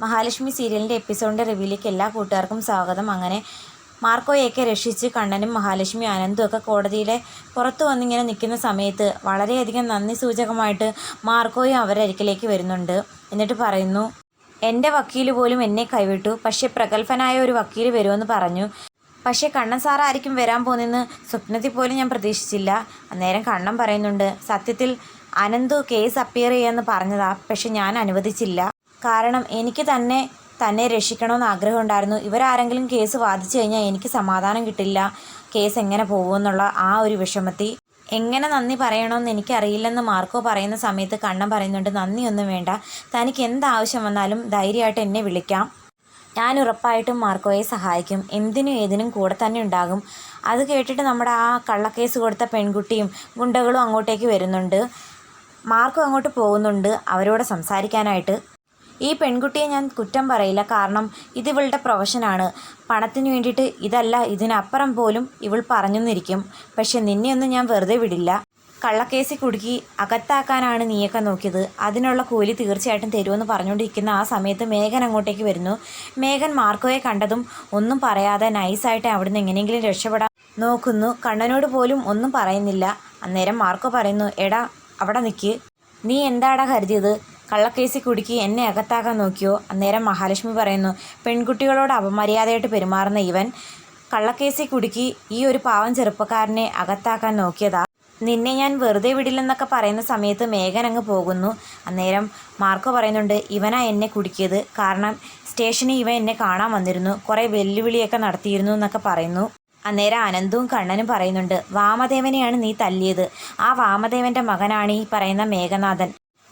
മഹാലക്ഷ്മി സീരിയലിന്റെ എപ്പിസോഡിന്റെ റിവ്യൂലേക്ക് എല്ലാ കൂട്ടുകാർക്കും സ്വാഗതം. അങ്ങനെ മാർക്കോയൊക്കെ രക്ഷിച്ച് കണ്ണനും മഹാലക്ഷ്മി ആനന്ദും ഒക്കെ കോടതിയിലെ പുറത്തു വന്നിങ്ങനെ നിൽക്കുന്ന സമയത്ത് വളരെയധികം നന്ദി സൂചകമായിട്ട് മാർക്കോയും അവരരികിലേക്ക് വരുന്നുണ്ട്. എന്നിട്ട് പറയുന്നു എന്റെ വക്കീൽ പോലും എന്നെ കൈവിട്ടു. പക്ഷേ പ്രഗത്ഭനായ ഒരു വക്കീൽ വരുമെന്ന് പറഞ്ഞു. പക്ഷേ കണ്ണൻ സാർ ആയിരിക്കും വരാൻ പോകുന്നതെന്ന് സ്വപ്നത്തിൽ പോലും ഞാൻ പ്രതീക്ഷിച്ചില്ല. അന്നേരം കണ്ണൻ പറയുന്നുണ്ട് സത്യത്തിൽ അനന്തു കേസ് അപ്പിയർ ചെയ്യാമെന്ന് പറഞ്ഞതാ. പക്ഷെ ഞാൻ അനുവദിച്ചില്ല. കാരണം എനിക്ക് തന്നെ തന്നെ രക്ഷിക്കണമെന്ന് ആഗ്രഹമുണ്ടായിരുന്നു ഇവരാരെങ്കിലും കേസ് വാദിച്ചു കഴിഞ്ഞാൽ എനിക്ക് സമാധാനം കിട്ടില്ല. കേസ് എങ്ങനെ പോകുമെന്നുള്ള ആ ഒരു വിഷമത്തി എങ്ങനെ നന്ദി പറയണമെന്ന് എനിക്കറിയില്ലെന്ന് മാർക്കോ പറയുന്ന സമയത്ത് കണ്ണൻ പറയുന്നുണ്ട് നന്ദിയൊന്നും വേണ്ട. തനിക്ക് എന്താവശ്യം വന്നാലും ധൈര്യമായിട്ട് എന്നെ വിളിക്കാം. ഞാൻ ഉറപ്പായിട്ടും മാർക്കോയെ സഹായിക്കും. എന്തിനും ഏതിനും കൂടെ തന്നെ ഉണ്ടാകും. അത് കേട്ടിട്ട് നമ്മുടെ ആ കള്ളക്കേസ് കൊടുത്ത പെൺകുട്ടിയും ഗുണ്ടകളും അങ്ങോട്ടേക്ക് വരുന്നുണ്ട്. മാർക്കോ അങ്ങോട്ട് പോകുന്നുണ്ട് അവരോട് സംസാരിക്കാനായിട്ട്. ഈ പെൺകുട്ടിയെ ഞാൻ കുറ്റം പറയില്ല. കാരണം ഇത് ഇവളുടെ പ്രൊഫഷനാണ് പണത്തിന് വേണ്ടിയിട്ട് ഇതല്ല ഇതിനപ്പുറം പോലും ഇവൾ പറഞ്ഞെന്നിരിക്കും. പക്ഷെ നിന്നെയൊന്നും ഞാൻ വെറുതെ വിടില്ല. കള്ളക്കേസി കുടുക്കി അകത്താക്കാനാണ് നീയൊക്കെ നോക്കിയത്. അതിനുള്ള കൂലി തീർച്ചയായിട്ടും തരുമെന്ന് പറഞ്ഞുകൊണ്ടിരിക്കുന്ന ആ സമയത്ത് മേഘൻ അങ്ങോട്ടേക്ക് വരുന്നു. മേഘൻ മാർക്കോയെ കണ്ടതും ഒന്നും പറയാതെ നൈസായിട്ട് അവിടുന്ന് എങ്ങനെയെങ്കിലും രക്ഷപ്പെടാൻ നോക്കുന്നു. കണ്ണനോട് പോലും ഒന്നും പറയുന്നില്ല. അന്നേരം മാർക്കോ പറയുന്നു എടാ അവിടെ നിൽക്ക് നീ എന്താടാ കരുതിയത്? കള്ളക്കേസിൽ കുടുക്കി എന്നെ അകത്താക്കാൻ നോക്കിയോ? അന്നേരം മഹാലക്ഷ്മി പറയുന്നു പെൺകുട്ടികളോട് അപമര്യാദയായിട്ട് പെരുമാറുന്ന ഇവൻ കള്ളക്കേസിൽ കുടുക്കി ഈ ഒരു പാവം ചെറുപ്പക്കാരനെ അകത്താക്കാൻ നോക്കിയതാ. നിന്നെ ഞാൻ വെറുതെ വിടില്ലെന്നൊക്കെ പറയുന്ന സമയത്ത് മേഘൻ അങ്ങ് പോകുന്നു. അന്നേരം മാർക്കോ പറയുന്നുണ്ട് ഇവനാ എന്നെ കുടുക്കിയത്. കാരണം സ്റ്റേഷനിൽ ഇവൻ എന്നെ കാണാൻ വന്നിരുന്നു. കുറേ വെല്ലുവിളിയൊക്കെ നടത്തിയിരുന്നു എന്നൊക്കെ പറയുന്നു. അന്നേരം അനന്തവും കണ്ണനും പറയുന്നുണ്ട് വാമദേവനെയാണ് നീ തല്ലിയത്. ആ വാമദേവന്റെ മകനാണ് ഈ പറയുന്ന മേഘനാഥൻ.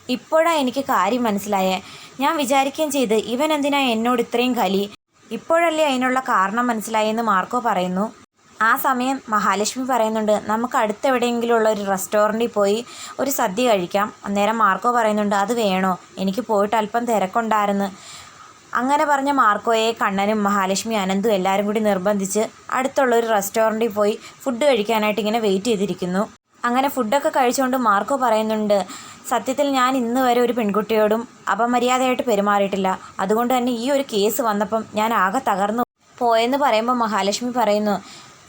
ഇപ്പോഴാ എനിക്ക് കാര്യം മനസ്സിലായേ. ഞാൻ വിചാരിക്കുകയും ചെയ്ത് ഇവൻ എന്തിനാ എന്നോട് ഇത്രയും കലി? ഇപ്പോഴല്ലേ അതിനുള്ള കാരണം മനസ്സിലായെന്ന് മാർക്കോ പറയുന്നു. ആ സമയം മഹാലക്ഷ്മി പറയുന്നുണ്ട് നമുക്ക് അടുത്തെവിടെയെങ്കിലും ഉള്ള ഒരു റെസ്റ്റോറന്റിൽ പോയി ഒരു സദ്യ കഴിക്കാം. അന്നേരം മാർക്കോ പറയുന്നുണ്ട് അത് വേണോ? എനിക്ക് പോയിട്ട് അല്പം തിരക്കുണ്ടായിരുന്നു. അങ്ങനെ പറഞ്ഞ മാർക്കോയെ കണ്ണനും മഹാലക്ഷ്മി അനന്തും എല്ലാവരും കൂടി നിർബന്ധിച്ച് അടുത്തുള്ള ഒരു റെസ്റ്റോറന്റിൽ പോയി ഫുഡ് കഴിക്കാനായിട്ട് ഇങ്ങനെ വെയിറ്റ് ചെയ്തിരിക്കുന്നു. അങ്ങനെ ഫുഡൊക്കെ കഴിച്ചുകൊണ്ട് മാർക്കോ പറയുന്നുണ്ട് സത്യത്തിൽ ഞാൻ ഇന്ന് വരെ ഒരു പെൺകുട്ടിയോടും അപമര്യാദയായിട്ട് പെരുമാറിയിട്ടില്ല. അതുകൊണ്ട് തന്നെ ഈ ഒരു കേസ് വന്നപ്പം ഞാൻ ആകെ തകർന്നു പോയെന്ന് പറയുമ്പോൾ മഹാലക്ഷ്മി പറയുന്നു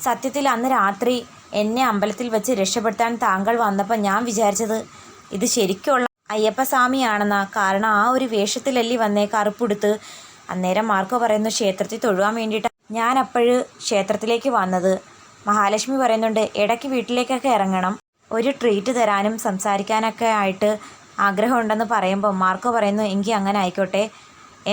സത്യത്തിൽ അന്ന് രാത്രി എന്നെ അമ്പലത്തിൽ വെച്ച് രക്ഷപ്പെടുത്താൻ താങ്കൾ വന്നപ്പോൾ ഞാൻ വിചാരിച്ചത് ഇത് ശരിക്കുള്ള അയ്യപ്പസ്വാമിയാണെന്നാ. കാരണം ആ ഒരു വേഷത്തിലല്ലി വന്നേ കറുപ്പെടുത്ത്. അന്നേരം മാർക്കോ പറയുന്നു ക്ഷേത്രത്തിൽ തൊഴുവാൻ വേണ്ടിയിട്ട് ഞാൻ അപ്പോഴ് ക്ഷേത്രത്തിലേക്ക് വന്നത്. മഹാലക്ഷ്മി പറയുന്നുണ്ട് ഇടയ്ക്ക് വീട്ടിലേക്കൊക്കെ ഇറങ്ങണം. ഒരു ട്രീറ്റ് തരാനും സംസാരിക്കാനൊക്കെ ആയിട്ട് ആഗ്രഹമുണ്ടെന്ന് പറയുമ്പോൾ മാർക്കോ പറയുന്നു എങ്കിൽ അങ്ങനെ ആയിക്കോട്ടെ.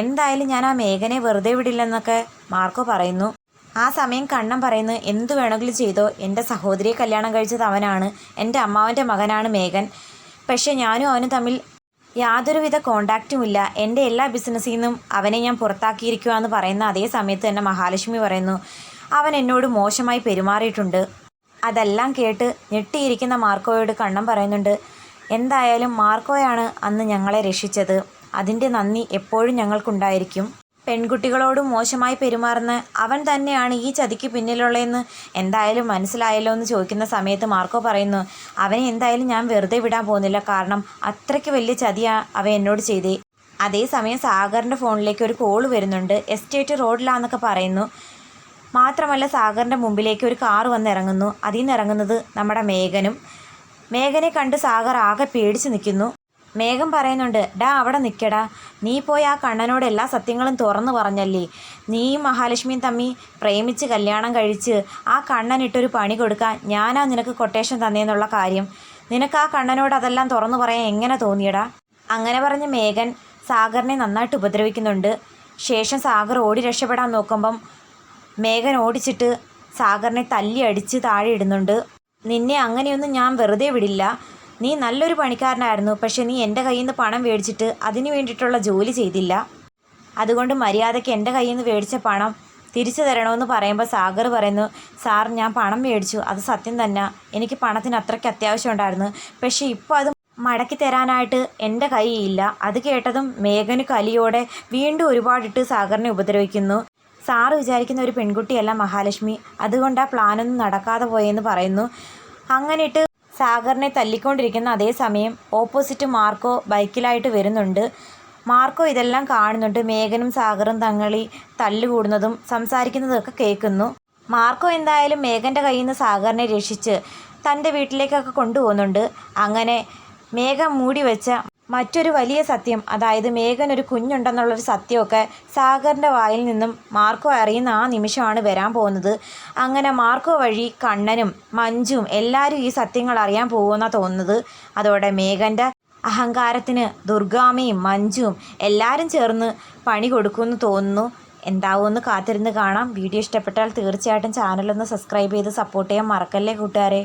എന്തായാലും ഞാൻ ആ മേഘനെ വെറുതെ വിടില്ലെന്നൊക്കെ മാർക്കോ പറയുന്നു. ആ സമയം കണ്ണൻ പറയുന്നു എന്തു വേണമെങ്കിലും ചെയ്തോ. എന്റെ സഹോദരിയെ കല്യാണം കഴിച്ചത് അവനാണ്. എന്റെ അമ്മാവന്റെ മകനാണ് മേഘൻ. പക്ഷേ ഞാനും അവനും തമ്മിൽ യാതൊരുവിധ കോണ്ടാക്റ്റും ഇല്ല. എന്റെ എല്ലാ ബിസിനസ്സിൽ നിന്നും അവനെ ഞാൻ പുറത്താക്കിയിരിക്കുക എന്ന് പറയുന്ന അതേ സമയത്ത് തന്നെ മഹാലക്ഷ്മി പറയുന്നു അവൻ എന്നോട് മോശമായി പെരുമാറിയിട്ടുണ്ട്. അതെല്ലാം കേട്ട് ഞെട്ടിയിരിക്കുന്ന മാർക്കോയോട് കണ്ണം പറയുന്നുണ്ട്. എന്തായാലും മാർക്കോയാണ് അന്ന് ഞങ്ങളെ രക്ഷിച്ചത്. അതിന്റെ നന്ദി എപ്പോഴും ഞങ്ങൾക്കുണ്ടായിരിക്കും. പെൺകുട്ടികളോട് മോശമായി പെരുമാറുന്ന അവൻ തന്നെയാണ് ഈ ചതിക്ക് പിന്നിലുള്ളതെന്ന് എന്തായാലും മനസ്സിലായല്ലോ എന്ന് ചോദിക്കുന്ന സമയത്ത് മാർക്കോ പറയുന്നു അവനെ എന്തായാലും ഞാൻ വെറുതെ വിടാൻ പോകുന്നില്ല. കാരണം അത്രയ്ക്ക് വലിയ ചതിയാ അവ എന്നോട് ചെയ്തേ. അതേസമയം സാഗറിന്റെ ഫോണിലേക്ക് ഒരു കോൾ വരുന്നുണ്ട്. എസ്റ്റേറ്റ് റോഡിലാന്നൊക്കെ പറയുന്നു. മാത്രമല്ല സാഗറിന്റെ മുമ്പിലേക്ക് ഒരു കാറ് വന്ന് ഇറങ്ങുന്നു അതിൽ നിന്ന് ഇറങ്ങുന്നത് നമ്മുടെ മേഘനും. മേഘനെ കണ്ട് സാഗർ ആകെ പേടിച്ച് നിൽക്കുന്നു. മേഘം പറയുന്നുണ്ട് ഡാ അവിടെ നിൽക്കടാ. നീ പോയി ആ കണ്ണനോട് എല്ലാ സത്യങ്ങളും തുറന്നു പറഞ്ഞല്ലേ? നീ മഹാലക്ഷ്മിയും തമ്മി പ്രേമിച്ച് കല്യാണം കഴിച്ച് ആ കണ്ണനിട്ടൊരു പണി കൊടുക്കാൻ ഞാനാ നിനക്ക് കൊട്ടേഷൻ തന്നേന്നുള്ള കാര്യം. നിനക്ക് ആ കണ്ണനോട് അതെല്ലാം തുറന്നു പറയാൻ എങ്ങനെ തോന്നിയടാ? അങ്ങനെ പറഞ്ഞ് മേഘൻ സാഗറിനെ നന്നായിട്ട് ഉപദ്രവിക്കുന്നുണ്ട്. ശേഷം സാഗർ ഓടി രക്ഷപ്പെടാൻ നോക്കുമ്പം മേഘൻ ഓടിച്ചിട്ട് സാഗറിനെ തല്ലി അടിച്ച് താഴെ ഇടുന്നുണ്ട്. നിന്നെ അങ്ങനെയൊന്നും ഞാൻ വെറുതെ വിടില്ല. നീ നല്ലൊരു പണിക്കാരനായിരുന്നു. പക്ഷെ നീ എന്റെ കയ്യിൽ നിന്ന് പണം മേടിച്ചിട്ട് അതിന് വേണ്ടിയിട്ടുള്ള ജോലി ചെയ്തില്ല. അതുകൊണ്ട് മര്യാദയ്ക്ക് എന്റെ കയ്യിൽ നിന്ന് മേടിച്ച പണം തിരിച്ചു തരണമെന്ന് പറയുമ്പോൾ സാഗർ പറയുന്നു സാർ ഞാൻ പണം മേടിച്ചു. അത് സത്യം തന്നെ. എനിക്ക് പണത്തിന് അത്രയ്ക്ക് അത്യാവശ്യം ഉണ്ടായിരുന്നു. പക്ഷേ ഇപ്പോൾ അത് മടക്കി തരാനായിട്ട് എന്റെ കയ്യിലില്ല അത് കേട്ടതും മേഘന് കലിയോടെ വീണ്ടും ഒരുപാടിട്ട് സാഗറിനെ ഉപദ്രവിക്കുന്നു. സാറ് വിചാരിക്കുന്ന ഒരു പെൺകുട്ടിയല്ല മഹാലക്ഷ്മി. അതുകൊണ്ട് ആ പ്ലാനൊന്നും നടക്കാതെ പോയെന്ന് പറയുന്നു. അങ്ങനെയിട്ട് സാഗറിനെ തല്ലിക്കൊണ്ടിരിക്കുന്ന അതേ സമയം ഓപ്പോസിറ്റ് മാർക്കോ ബൈക്കിലായിട്ട് വരുന്നുണ്ട്. മാർക്കോ ഇതെല്ലാം കാണുന്നുണ്ട്. മേഘനും സാഗറും തങ്ങളി തല്ലുകൂടുന്നതും സംസാരിക്കുന്നതൊക്കെ കേൾക്കുന്നു. മാർക്കോ എന്തായാലും മേഘന്റെ കയ്യിൽ നിന്ന് സാഗറിനെ രക്ഷിച്ച് തന്റെ വീട്ടിലേക്കൊക്കെ കൊണ്ടുപോകുന്നുണ്ട്. അങ്ങനെ മേഘം മൂടി വെച്ച മറ്റൊരു വലിയ സത്യം അതായത് മേഘൻ ഒരു കുഞ്ഞുണ്ടെന്നുള്ളൊരു സത്യമൊക്കെ സാഗറിന്റെ വായിൽ നിന്നും മാർക്കോ അറിയുന്ന ആ നിമിഷമാണ് വരാൻ പോകുന്നത്. അങ്ങനെ മാർക്കോ വഴി കണ്ണനും മഞ്ജുവും എല്ലാവരും ഈ സത്യങ്ങൾ അറിയാൻ പോകുമെന്നാണ് തോന്നുന്നത്. അതോടെ മേഘന്റെ അഹങ്കാരത്തിന് ദുർഗാമയും മഞ്ജുവും എല്ലാവരും ചേർന്ന് പണി കൊടുക്കുമെന്ന് തോന്നുന്നു. എന്താവുമെന്ന് കാത്തിരുന്ന് കാണാം. വീഡിയോ ഇഷ്ടപ്പെട്ടാൽ തീർച്ചയായിട്ടും ചാനലൊന്ന് സബ്സ്ക്രൈബ് ചെയ്ത് സപ്പോർട്ട് ചെയ്യാൻ മറക്കല്ലേ കൂട്ടുകാരെ.